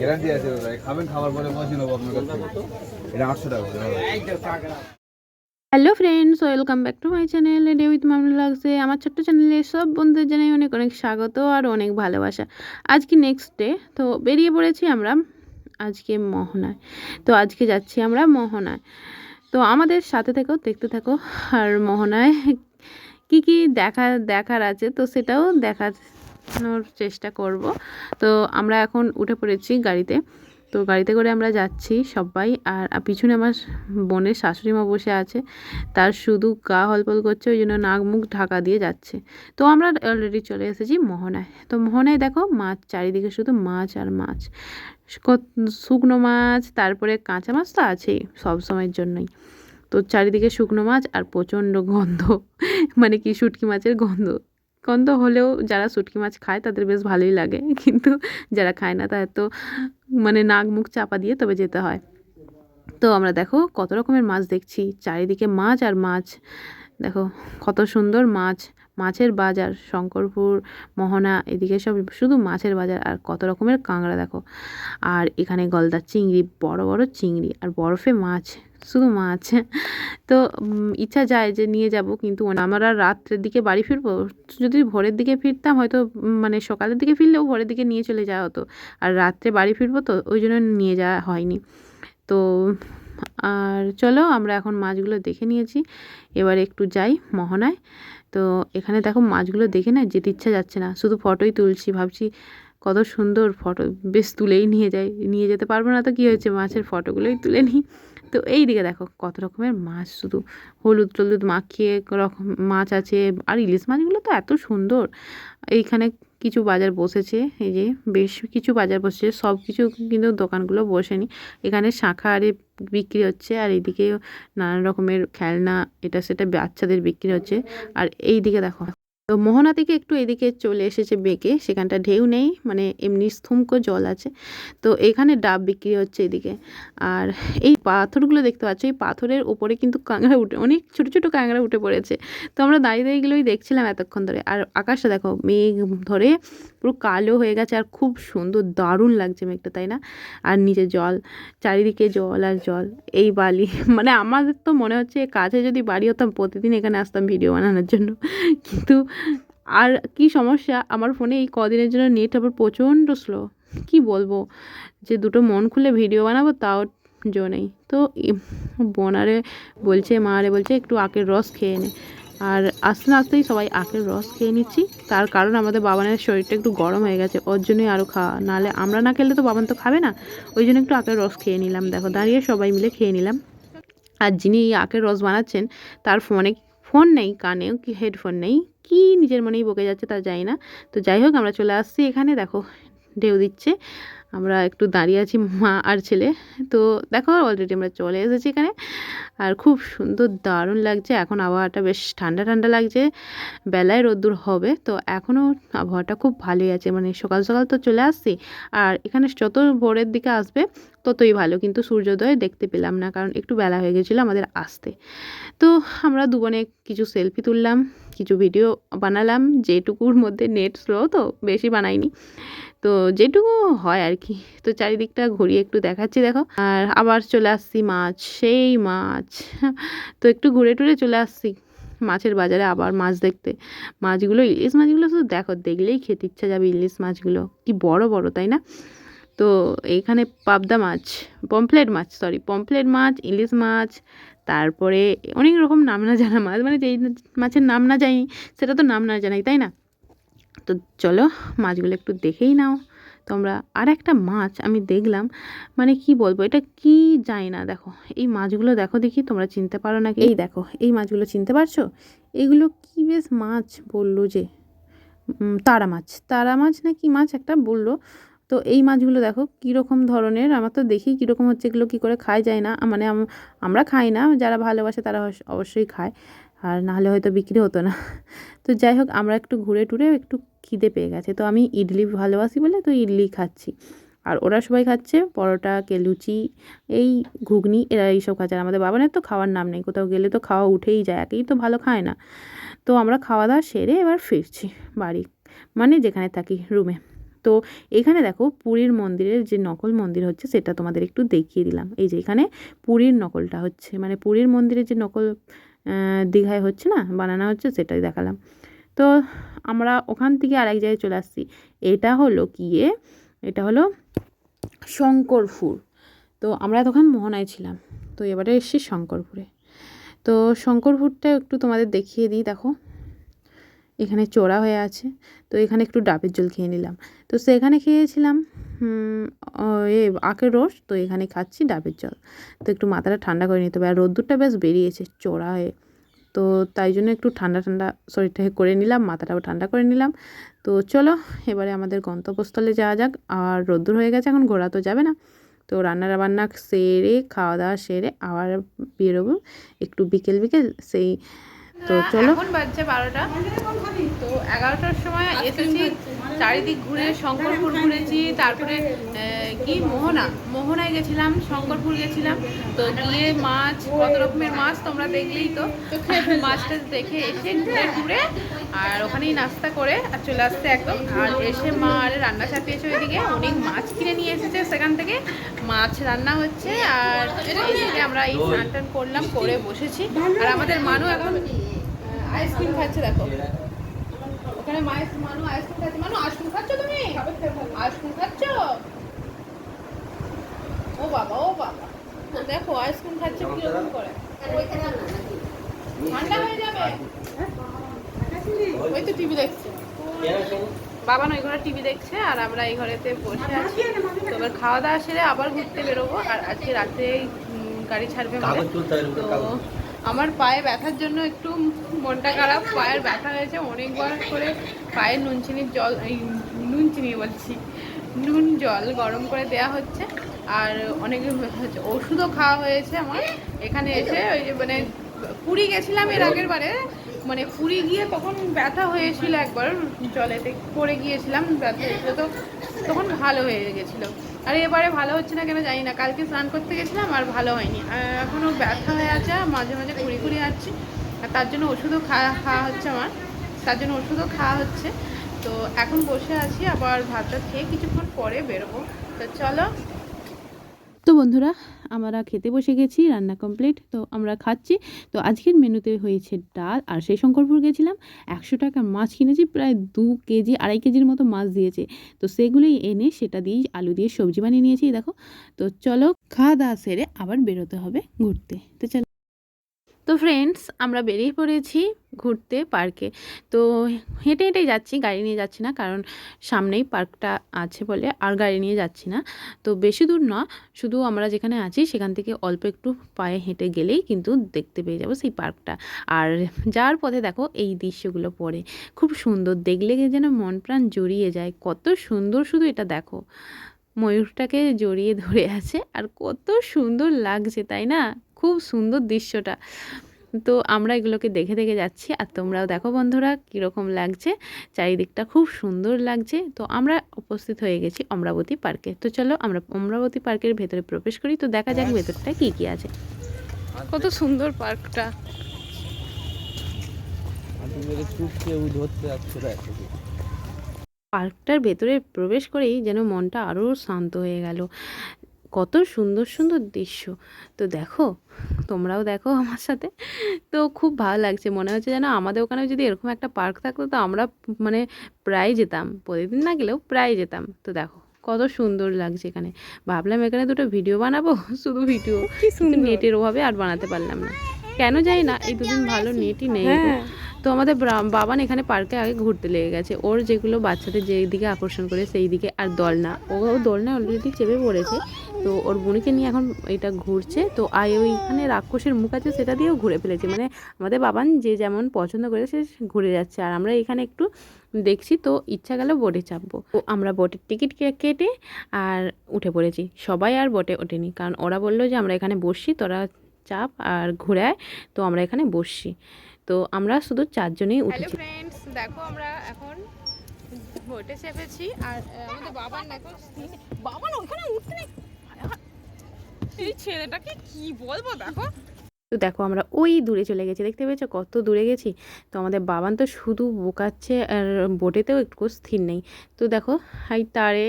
Guarantee আছে দাদা খাবেন পরে নেব আপনার কাছ থেকে। এটা আটশো টাকা hello friends welcome back to my channel day with মামলা লাগছে আমার ছোট্ট চ্যানেলে সব বন্ধুদের জানাই অনেক অনেক স্বাগত আর অনেক ভালোবাসা। আজকে নেক্সট ডে তো বেরিয়ে পড়েছি আমরা আজকে মোহনায়। তো আজকে যাচ্ছি আমরা মোহনায়। তো আমাদের সাথে থেকেও দেখতে থাকো, আর মোহনায় কি কি দেখা দেখার আছে তো সেটাও দেখানোর চেষ্টা করব। তো আমরা এখন উঠে পড়েছি গাড়িতে। তো গাড়িতে করে আমরা যাচ্ছি সবাই। আর পিছনে আমার বোনের শাশুড়ি মা বসে আছে। তার শুধু গা হলপল করছে, ওই জন্য নাক মুখ ঢাকা দিয়ে যাচ্ছে। তো আমরা অলরেডি চলে এসেছি মোহনায়। তো মোহনায় দেখো মাছ, চারিদিকে শুধু মাছ আর মাছ। শুকনো মাছ, তারপরে কাঁচা মাছ তো আছেই সব সময়ের জন্যই। তো চারিদিকে শুকনো মাছ আর প্রচণ্ড গন্ধ। মানে কি শুটকি মাছের গন্ধ। গন্ধ হলেও যারা শুটকি মাছ খায় তাদের বেশ ভালোই লাগে। কিন্তু যারা খায় না তাদের তো মানে নাক মুখ চাপা দিয়ে তবে যেতে হয়। তো আমরা দেখো কত রকমের মাছ দেখছি। চারিদিকে মাছ আর মাছ। দেখো কত সুন্দর মাছ। মাছের বাজার, শঙ্করপুর, মোহনা, এদিকে সব শুধু মাছের বাজার আর কত রকমের কাঁকড়া দেখো। আর এখানে গলদা চিংড়ি, বড় বড় চিংড়ি আর বরফে মাছ, শুধু মাছ। তো ইচ্ছা যায় যে নিয়ে যাব, কিন্তু আমরা রাত্রের দিকে বাড়ি ফিরবো, যদি ভোরের দিকে ফিরতাম হয়তো মানে সকালের দিকে ফিরলেও ভোরের দিকে নিয়ে চলে যাওয়া হতো। আর রাত্রে বাড়ি ফিরবো তো ওই জন্য নিয়ে যাওয়া হয়নি। তো, আর চলো আমরা এখন মাছগুলো দেখে নিয়েছি। এবার একটু যাই মোহনায়। তো এখানে দেখো মাছগুলো দেখে না যেতে ইচ্ছা যাচ্ছে না। শুধু ফটোই তুলছি, ভাবছি কত সুন্দর ফটো, বেশ তুলেই নিয়ে যাই, নিয়ে যেতে পারব না তো কী হয়েছে? মাছের ফটোগুলোই তুলে নিই। তো এই দিকে দেখো কত রকমের মাছ শুধু হলুদ টলুদ মাখিয়ে রকম মাছ আছে আর ইলিশ মাছগুলো তো এত সুন্দর। এইখানে কিছু বাজার বসেছে, এই যে বেশ কিছু বাজার বসেছে, সব কিছু কিন্তু দোকানগুলো বসেনি। এখানে শাঁখা আরে বিক্রি হচ্ছে আর এইদিকে নানান রকমের খেলনা, এটা সেটা বাচ্চাদের বিক্রি হচ্ছে। আর এই দিকে দেখো তো মোহনা থেকে একটু এদিকে চলে এসেছে বেঁকে, সেখানটা ঢেউ নেই মানে এমনি স্থুমকো জল আছে। তো এখানে ডাব বিক্রি হচ্ছে এদিকে। আর এই পাথরগুলো দেখতে পাচ্ছ, এই পাথরের ওপরে কিন্তু কাঁকড়া উঠে, অনেক ছোটো ছোটো কাঁকড়া উঠে পড়েছে। তো আমরা দাঁড়িয়ে দাঁড়িয়ে এগুলোই দেখছিলাম এতক্ষণ ধরে। আর আকাশটা দেখো, মেঘ ধরে পুরো কালো হয়ে গেছে, আর খুব সুন্দর, দারুণ লাগছে মেঘটা, তাই না? আর নিচে জল, চারিদিকে জল আর জল, এই বালি। মানে আমাদের তো মনে হচ্ছে, কাছে যদি বাড়ি হতাম, প্রতিদিন এখানে আসতাম ভিডিও বানানোর জন্য। কিন্তু আর কি সমস্যা? আমার ফোনে এই কদিনের জন্য নেট আবার প্রচণ্ড স্লো কি বলব? যে দুটো মন খুলে ভিডিও বানাবো তাও জো নেই। তো বোনারে বলছে, মারে বলছে, একটু আখের রস খেয়ে নে। আর আস্তে আস্তেই সবাই আখের রস খেয়ে নিচ্ছি। তার কারণ আমাদের বাবানের শরীরটা একটু গরম হয়ে গেছে, ওর জন্যই আরও খাওয়া নাহলে আমরা না খেলে তো বাবান তো খাবে না। ওই জন্য একটু আখের রস খেয়ে নিলাম। দেখো, দাঁড়িয়ে সবাই মিলে খেয়ে নিলাম। আর যিনি এই আখের রস বানাচ্ছেন, তার ফোনে ফোন নেই, কানেও কি হেডফোন নেই, কি নিজের মনেই বকে যাচ্ছে তা যাই না। তো যাই হোক, আমরা চলে আসছি এখানে, দেখো, ঢেউ দিচ্ছে। আমরা একটু দাঁড়িয়ে আছি মা আর ছেলে। তো দেখো অলরেডি আমরা চলে এসেছি এখানে। আর খুব সুন্দর, দারুণ লাগছে। এখন আবহাওয়াটা বেশ ঠান্ডা ঠান্ডা লাগছে। বেলায় রোদ্দুর হবে। তো এখনও আবহাওয়াটা খুব ভালোই আছে। মানে সকাল সকাল তো চলে আসছি। আর এখানে যত ভোরের দিকে আসবে, ততই ভালো। কিন্তু সূর্যোদয় দেখতে পেলাম না, কারণ একটু বেলা হয়ে গেছিল আমাদের আসতে। তো আমরা দুবনে কিছু সেলফি তুললাম, কিছু ভিডিও বানালাম। যেটুকুর মধ্যে নেট স্লো তো, বেশি বানাইনি। তো যেটুকু হয় আর কি তো চারিদিকটা ঘুরিয়ে একটু দেখাচ্ছি, দেখো। আর আবার চলে আসছি মাছ, সেই মাছ। তো একটু ঘুরে টুরে চলে আসছি মাছের বাজারে আবার মাছ দেখতে। মাছগুলো, ইলিশ মাছগুলো শুধু দেখো, দেখলেই খেতে ইচ্ছা যাবে ইলিশ মাছগুলো। কি বড় বড়, তাই না? তো এইখানে পাবদা মাছ, পমফ্লেট মাছ সরি পমফ্লেট মাছ, ইলিশ মাছ, তারপরে অনেক রকম নাম না জানা মাছ। মানে যেই মাছের নাম না জানি, সেটা তো নাম না জানাই, তাই না? তো চলো মাছগুলো একটু দেখেই নাও। তোমরা আর একটা মাছ আমি দেখলাম মানে কি বলব, এটা কি জানি না, দেখো। এই মাছগুলো দেখো দেখি, তোমরা চিনতে পারো নাকি? এই দেখো, এই মাছগুলো চিনতে পারছ? এগুলো কি বেশ মাছ বলল যে তারা মাছ। তারা মাছ না কি মাছ একটা বলল। তো এই মাছগুলো দেখো, কীরকম ধরনের, আমার তো দেখি কীরকম হচ্ছে, এগুলো কী করে খায় যায় না। মানে আমরা খাই না, যারা ভালোবাসে তারা অবশ্য- অবশ্যই খায়। আর নাহলে হয়তো বিক্রি হতো না। তো যাই হোক, আমরা একটু ঘুরে টুরে একটু খিদে পেয়ে গেছে। তো আমি ইডলি ভালোবাসি বলে তো ইডলি খাচ্ছি। আর ওরা সবাই খাচ্ছে পরোটা, কে লুচি, এই ঘুগনি, এরা এইসব খাচ্ছে। আর আমাদের বাবানের তো খাওয়ার নাম নেই, কোথাও গেলে তো খাওয়া উঠেই যায়, একেই তো ভালো খায় না। তো আমরা খাওয়া দাওয়া সেরে এবার ফিরছি বাড়ি মানে যেখানে থাকি রুমে তো এখানে দেখো পুরীর মন্দিরের যে নকল মন্দির হচ্ছে সেটা তোমাদের একটু দেখিয়ে দিলাম। এই যে এখানে পুরীর নকলটা হচ্ছে মানে পুরীর মন্দিরের যে নকল দীঘায় হচ্ছে না, বানানো হচ্ছে সেটাই দেখালাম। তো আমরা ওখান থেকে আরেক জায়গায় চলে আসছি। এটা হলো গিয়ে, এটা হলো শঙ্করপুর। তো আমরা তখন মোহনায় ছিলাম। তো এবারে এসেছি শঙ্করপুরে। তো শঙ্করপুরটা একটু তোমাদের দেখিয়ে দিই, দেখো। এখানে চড়া হয়ে আছে। তো এখানে একটু ডাবের জল খেয়ে নিলাম। তো সেখানে খেয়েছিলাম এ, আখের রস। তো এখানে খাচ্ছি ডাবের জল তো একটু মাথাটা ঠান্ডা করে নিতে হবে। আর রোদ্দুরটা বেশ বেরিয়েছে চড়া হয়ে। তো তাই জন্য একটু ঠান্ডা ঠান্ডা শরীরটাকে করে নিলাম, মাথাটাও ঠান্ডা করে নিলাম। তো চলো, এবারে আমাদের গন্তব্যস্থলে যাওয়া যাক। আর রোদ্দুর হয়ে গেছে এখন ঘোরা তো যাবে না। তো রান্না বান্না সেরে, খাওয়া দাওয়া সেরে আবার বেরোবো। একটু বিকেল বিকেল, সেই তো চলো। এখন বাজছে বারোটা। তো এগারোটার সময় এসেছি চারিদিক ঘুরে শঙ্করপুর ঘুরেছি তারপরে কি মোহনা? মোহনায় গেছিলাম শঙ্করপুর গেছিলাম। তো গিয়ে মাছ কত রকমের মাছ তোমরা দেখলেই তো। মাছটা দেখে এসে ঘুরে ঘুরে আর ওখানেই নাস্তা করে আর চলে আসতে একদম। আর এসে মা আর রান্না চাপিয়েছে ওইদিকে। অনেক মাছ কিনে নিয়ে এসেছে সেখান থেকে। মাছ রান্না হচ্ছে আর আমরা এই স্নান টান করলাম করে বসেছি। আর আমাদের মানু এখন আইসক্রিম খাচ্ছে দেখো। ওখানে মায়ের মানু আইসক্রিম খাচ্ছে। মানু আইসক্রিম খাচ্ছ তুমি? আইসক্রিম খাচ্ছ? ও বাবা ও বাবা। দেখো আইসক্রিম খাচ্ছে কীরকম করে। ঠান্ডা হয়ে যাবে। ওই তো টিভি দেখছে। বাবা ওই ঘরে টিভি দেখছে আর আমরা এই ঘরেতে বসে আছি। তো এবার খাওয়া দাওয়া সেরে আবার ঘুরতে বেরোবো। আর আজকে রাতে গাড়ি ছাড়বে। তো আমার পায়ে ব্যথার জন্য একটু মনটা খারাপ, পায়ের ব্যথা হয়েছে, অনেকবার করে পায়ে নুন চিনির জল নুন চিনি বলছি, নুন জল গরম করে দেয়া হচ্ছে, আর অনেক হচ্ছে ওষুধও খাওয়া হয়েছে আমার। এখানে এসে ওই যে মানে পুরী গেছিলাম এর আগের বারে মানে পুরী গিয়ে তখন ব্যথা হয়েছিল একবার, জলেতে পড়ে গিয়েছিলাম, ব্যথা হয়েছিল তো, তখন ভালো হয়ে গেছিল। আর এবারে ভালো হচ্ছে না কেন জানি না। কালকে স্নান করতে গেছিলাম আর ভালো হয়নি। এখনও ব্যথা হয়ে আছে মাঝে মাঝে ঘুরি ঘুরি আসছি আর তার জন্য ওষুধও খাওয়া খাওয়া হচ্ছে আমার। তার জন্য ওষুধও খাওয়া হচ্ছে। তো এখন বসে আছি, আবার ভাতটা খেয়ে কিছুক্ষণ পরে বেরোবো। তো চলো। তো বন্ধুরা আমরা খেতে বসে গেছি, রান্না কমপ্লিট তো আমরা খাচ্ছি। তো আজকের মেনুতে হয়েছে ডাল, আর সেই শঙ্করপুর গেছিলাম, একশো টাকা মাছ কিনেছি, প্রায় দু কেজি, আড়াই কেজির মতো মাছ দিয়েছে। তো সেগুলোই এনে সেটা দিয়েই আলু দিয়ে সবজি বানিয়ে নিয়েছি, দেখো। তো চলো, খাওয়া দাওয়া সেরে আবার বেরোতে হবে ঘুরতে। তো চলো। তো ফ্রেন্ডস আমরা বেরিয়ে পড়েছি ঘুরতে পার্কে তো হেঁটে হেঁটেই যাচ্ছি, গাড়ি নিয়ে যাচ্ছি না, কারণ সামনেই পার্কটা আছে বলে আর গাড়ি নিয়ে যাচ্ছি না। তো বেশি দূর না, শুধু আমরা যেখানে আছি সেখান থেকে অল্প একটু পায়ে হেঁটে গেলেই কিন্তু দেখতে পেয়ে যাব সেই পার্কটা আর যাওয়ার পথে দেখো এই দৃশ্যগুলো পড়ে, খুব সুন্দর। দেখলে যেন মন প্রাণ জড়িয়ে যায়, কত সুন্দর শুধু এটা দেখো। ময়ূরটাকে জড়িয়ে ধরে আছে, আর কত সুন্দর লাগছে, তাই না? খুব সুন্দর দৃশ্যটা। তো আমরা এগুলোকে দেখে দেখে যাচ্ছি আর তোমরাও দেখো বন্ধুরা কীরকম লাগছে। চারিদিকটা খুব সুন্দর লাগছে। তো আমরা উপস্থিত হয়ে গেছি অমরাবতী পার্কে। তো চলো আমরা অমরাবতী পার্কের ভেতরে প্রবেশ করি। তো দেখা যাক ভেতরটা কী কী আছে। কত সুন্দর পার্কটা। পার্কটার ভেতরে প্রবেশ করেই যেন মনটা আরও শান্ত হয়ে গেল। কত সুন্দর সুন্দর দৃশ্য। তো দেখো তোমরাও দেখো আমার সাথে। তো খুব ভালো লাগছে। মনে হচ্ছে যেন আমাদের ওখানে যদি এরকম একটা পার্ক থাকতো তো আমরা মানে প্রায় যেতাম। প্রতিদিন না গেলেও প্রায় যেতাম। তো দেখো কত সুন্দর লাগছে এখানে। ভাবলাম এখানে দুটো ভিডিও বানাবো শুধু ভিডিও। নেটের অভাবে আর বানাতে পারলাম না। কেন জানি না এই দুদিন ভালো নেটই নেই। তো। আমাদের বাবান এখানে পার্কে আগে ঘুরতে লেগে গেছে। ওর যেগুলো বাচ্চাদের যেই দিকে আকর্ষণ করে সেই দিকে আর দোলনা। ও দোলনা অলরেডি চেপে পড়েছে। তো ওর বোনকে নিয়ে এখন এটা ঘুরছে। তো আয় ওইখানে রাক্ষসের মুখ আছে সেটা দিয়েও ঘুরে ফেলেছে। মানে আমাদের বাবান যে যেমন পছন্দ করে সে ঘুরে যাচ্ছে। আর আমরা এখানে একটু দেখছি তো ইচ্ছা গেল বোটে চাপবো। তো আমরা বোটের টিকিট কেটে আর উঠে পড়েছি। সবাই আর বোটে ওঠেনি। কারণ ওরা বলল যে আমরা এখানে বসছি তোরা চাপ আর ঘোরায় তো আমরা এখানে বসছি। তো আমরা শুধু চারজনেই হ্যালো উঠেছি। ফ্রেন্ডস দেখো আমরা এখন বোটে চেপেছি আর আমাদের বাবার দেখো বাবা ওখানে উঠতে নেই। এই ছেলেটাকে কি বলব দেখো। তো দেখো আমরা ওই দূরে চলে গেছি, দেখতে পেয়েছ কত দূরে গেছি? তো আমাদের বাবান তো শুধু বোকাচ্ছে আর বোটেতেও একটু স্থির নেই। তো দেখো, হাই তারে,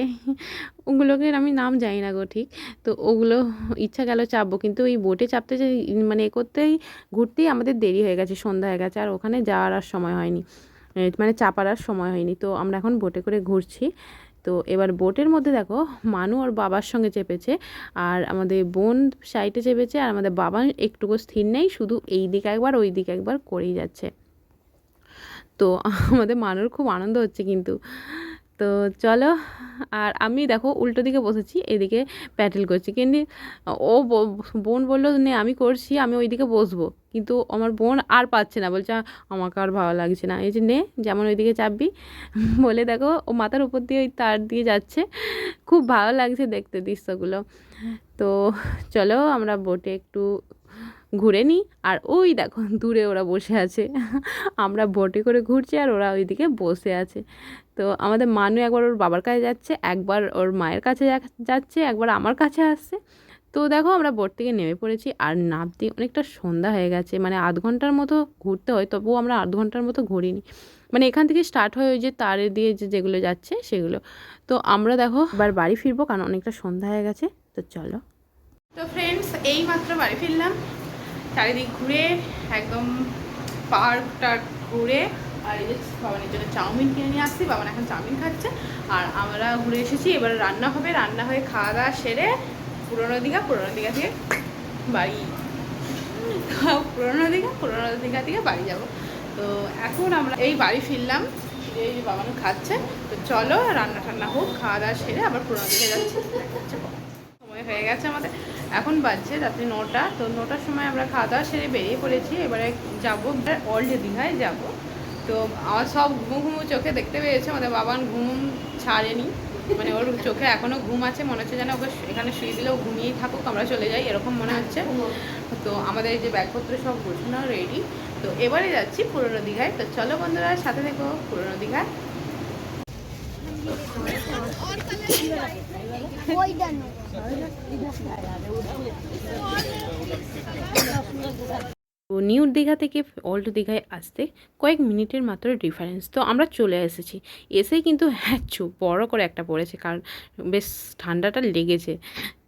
ওগুলোকে আমি নাম জানি না গো ঠিক। তো ওগুলো ইচ্ছা গেল চাপবো, কিন্তু ওই বোটে চাপতে মানে এ করতেই ঘুরতেই আমাদের দেরি হয়ে গেছে, সন্ধ্যা হয়ে গেছে, আর ওখানে যাওয়ার আর সময় হয়নি। মানে চাপার আর সময় হয়নি। তো আমরা এখন বোটে করে ঘুরছি। তো এবার বোটের মধ্যে দেখো মানু ওর বাবার সঙ্গে চেপেছে, আর আমাদের বোন সাইডে চেপেছে, আর আমাদের বাবা একটুকু স্থির নেই, শুধু এই দিকে একবার, ওই দিকে একবার করেই যাচ্ছে। তো আমাদের মানুর খুব আনন্দ হচ্ছে কিন্তু। তো চলো, আর আমি দেখো উল্টো দিকে বসেছি এদিকে প্যাটেল করছি। কিন্তু ও বোন বলল, নে, আমি করছি, আমি ওইদিকে বসবো। কিন্তু আমার বোন আর পাচ্ছে না, বলছে, আমাকে আর ভালো লাগছে না। এই যে, নে, যেমন ওইদিকে চাপবি। বলে দেখো, ও মাথার উপর দিয়ে ওই তার দিয়ে যাচ্ছে। খুব ভালো লাগছে দেখতে দৃশ্যগুলো। তো চলো, আমরা বোটে একটু ঘুরে নিই আর ওই দেখো, দূরে ওরা বসে আছে। আমরা বোটে করে ঘুরছি আর ওরা ওইদিকে বসে আছে। তো আমাদের মানু একবার ওর বাবার কাছে যাচ্ছে, একবার ওর মায়ের কাছে যাচ্ছে, একবার আমার কাছে আসছে। তো দেখো আমরা বোট থেকে নেমে পড়েছি আর নামতে অনেকটা সন্ধ্যা হয়ে গেছে। মানে আধ ঘণ্টার মতো ঘুরতে হয়, তবুও আমরা আধ ঘণ্টার মতো ঘুরিনি। মানে এখান থেকে স্টার্ট হয় ওই যে তারে দিয়ে যে যেগুলো যাচ্ছে সেগুলো। তো আমরা দেখো এবার বাড়ি ফিরবো কারণ অনেকটা সন্ধ্যা হয়ে গেছে। তো চলো। তো ফ্রেন্ডস এই মাত্র বাড়ি ফিরলাম। চারিদিক ঘুরে একদম পার্কটা ঘুরে, আর এই যে বাবানের জন্য চাউমিন কিনে নিয়ে আসছি বাবান এখন চাউমিন খাচ্ছে, আর আমরা ঘুরে এসেছি, এবার রান্না হবে, রান্না হয়ে খাওয়া দাওয়া সেরে পুরোনো দীঘা পুরোনো দীঘা থেকে বাড়ি। পুরোনো দীঘা পুরোনো দীঘা থেকে বাড়ি যাব। তো এখন আমরা এই বাড়ি ফিরলাম এই যে বাবানও খাচ্ছে, তো চলো রান্না টান্না হোক, খাওয়া দাওয়া সেরে আবার পুরোনো দিকে যাচ্ছে। হয়ে গেছে আমাদের। এখন বাজছে রাত্রি নটা তো নটার সময় আমরা খাওয়া দাওয়া সেরে বেরিয়ে পড়েছি। এবারে যাব ওল্ড দীঘায় যাব। তো আমার সব ঘুমো ঘুমো চোখে দেখতে পেয়েছে আমাদের বাবান ঘুম ছাড়েনি। মানে ওর চোখে এখনও ঘুম আছে মনে হচ্ছে যেন ওকে এখানে শুয়ে দিলেও ঘুমিয়েই থাকুক আমরা চলে যাই এরকম মনে হচ্ছে। তো আমাদের এই যে ব্যাগপত্র সব গোছানো রেডি তো এবারে যাচ্ছি পুরনো দীঘায়। তো চলো বন্ধুরা সাথে দেখো পুরনো দীঘায়। তো নিউ দীঘা থেকে ওল্ড দীঘায় আসতে কয়েক মিনিটের মাত্র ডিফারেন্স তো আমরা চলে এসেছি। এসেই কিন্তু হ্যাঁ বড় করে একটা পড়েছে, কারণ বেশ ঠান্ডাটা লেগেছে।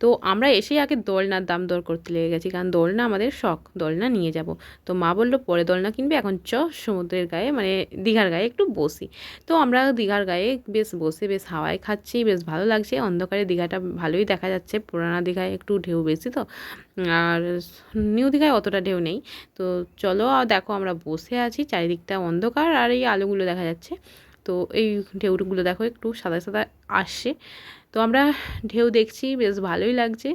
তো আমরা এসেই আগে দোলনার দাম দর করতে লেগে গেছি, কারণ দোলনা আমাদের শখ, দোলনা নিয়ে যাব। তো মা বলল, পরে দোলনা কিনবে, এখন চ, সমুদ্রের গায়ে মানে দীঘার গায়ে একটু বসি। তো আমরা দীঘার গায়ে বেশ বসে, বেশ হাওয়ায় খাচ্ছি, বেশ ভালো লাগছে। অন্ধকারে দীঘাটা ভালোই দেখা যাচ্ছে, পুরানা দীঘায় একটু ঢেউ বেশি তো, আর নিউ দীঘায় অতটা ঢেউ নেই। তো চলো দেখো আমরা বসে আছি, চারিদিকটা অন্ধকার, আর এই আলোগুলো দেখা যাচ্ছে। তো এই ঢেউগুলো দেখো একটু সাদা সাদা আসছে। তো আমরা ঢেউ দেখছি, বেশ ভালোই লাগছে।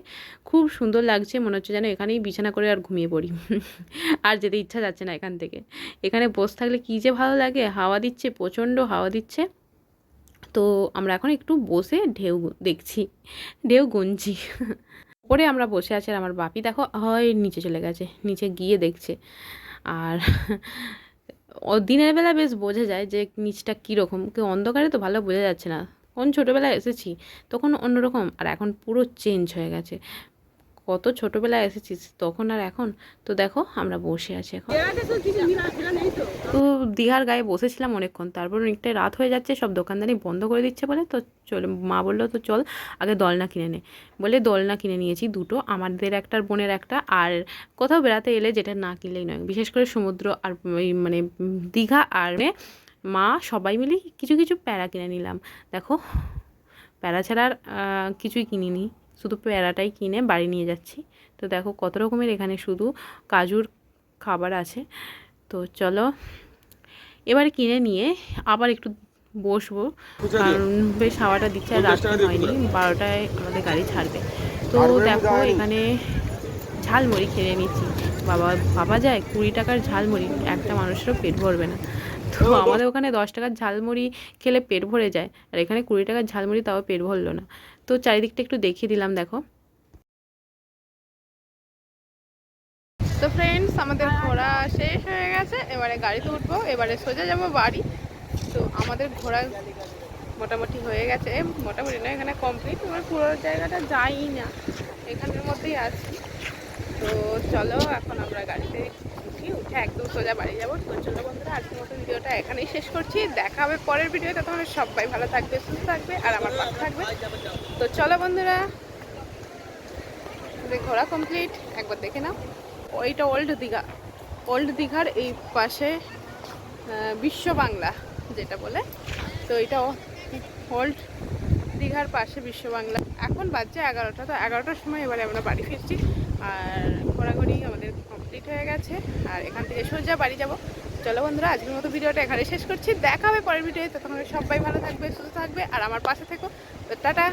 খুব সুন্দর লাগছে, মনে হচ্ছে যেন এখানেই বিছানা করে আর ঘুমিয়ে পড়ি। আর যেতে ইচ্ছা যাচ্ছে না এখান থেকে। এখানে বসে থাকলে কী যে ভালো লাগে, হাওয়া দিচ্ছে, প্রচণ্ড হাওয়া দিচ্ছে। তো আমরা এখন একটু বসে ঢেউ দেখছি, ঢেউ গুনছি। ওপরে আমরা বসে আছি আর আমার বাপি দেখো হয় নিচে চলে গেছে, নিচে গিয়ে দেখছে। আর দিনের বেলা বেশ বোঝা যায় যে নিচটা কীরকম, কেউ অন্ধকারে তো ভালো বোঝা যাচ্ছে না। কোন ছোটোবেলায় এসেছি, তখন অন্যরকম আর এখন পুরো চেঞ্জ হয়ে গেছে। কত ছোটোবেলায় এসেছিস তখন আর এখন? তো দেখো, আমরা বসে আছি এখন। তো দীঘার গায়ে বসেছিলাম অনেকক্ষণ, তারপর অনেকটাই রাত হয়ে যাচ্ছে, সব দোকানদারি বন্ধ করে দিচ্ছে বলে, তো চল, মা বলল, তো চল, আগে দলনা কিনে নে। বলে দলনা কিনে নিয়েছি দুটো, আমাদের একটার বোনের একটা, আর কোথাও বেড়াতে এলে যেটা না কিনলেই নয়, বিশেষ করে সমুদ্র আর মানে দীঘা আর মা সবাই মিলে কিছু কিছু প্যারা কিনে নিলাম। দেখো প্যারা ছাড়া আর কিছুই কিনিনি। শুধু প্যারাটাই কিনে বাড়ি নিয়ে যাচ্ছি। তো দেখো কত রকমের এখানে শুধু কাজুর খাবার আছে। তো চলো এবার কিনে নিয়ে আবার একটু বসবো। কারণ বেশ হাওয়াটা দিচ্ছে আর রাত্রি হয়নি। বারোটায় আমাদের গাড়ি ছাড়বে। তো দেখো এখানে ঝালমুড়ি খেয়ে নিচ্ছি। বাবা বাবা যায় কুড়ি টাকার ঝালমুড়ি একটা মানুষেরও পেট ভরবে না। তো আমাদের ওখানে দশ টাকার ঝালমুড়ি খেলে পেট ভরে যায়। আর এখানে কুড়ি টাকার ঝালমুড়ি তাও পেট ভরলো না। তো চারিদিকটা একটু দেখিয়ে দিলাম দেখো। তো ফ্রেন্ডস আমাদের ঘোরা শেষ হয়ে গেছে। এবারে গাড়িতে উঠবো এবারে সোজা যাব বাড়ি। তো আমাদের ঘোরা মোটামুটি হয়ে গেছে। মোটামুটি না এখানে কমপ্লিট এবার পুরো জায়গাটা যাই না। এখানের মধ্যেই আছি। তো চলো এখন আমরা গাড়িতে উঠি উঠে একদম সোজা বাড়ি যাব। তো চলো বন্ধুরা, আজকের মতো ভিডিওটা এখানেই শেষ করছি। দেখা হবে পরের ভিডিওতে তোমাদের সবাই ভালো থাকবে, সুস্থ থাকবে, আর আমার পাশে থাকবে। তো চলো বন্ধুরা ঘোরা কমপ্লিট একবার দেখে নাও। ওইটা ওল্ড দীঘা। ওল্ড দীঘার এই পাশে বিশ্ব বাংলা যেটা বলে। তো এটা ওল্ড দীঘার পাশে বিশ্ব বাংলা। এখন বাজছে এগারোটা, তো এগারোটার সময় এবারে আমরা বাড়ি ফিরছি। আর ঘোরাঘুরি আমাদের হয়ে গেছে। আর এখান থেকে সোজা বাড়ি যাব। চলো বন্ধুরা, আজকের মতো ভিডিওটা এখানে শেষ করছি। দেখা হবে পরের ভিডিওতে। তখন সবাই ভালো থাকবে, সুস্থ থাকবে, আর আমার পাশে থেকো। টাটা।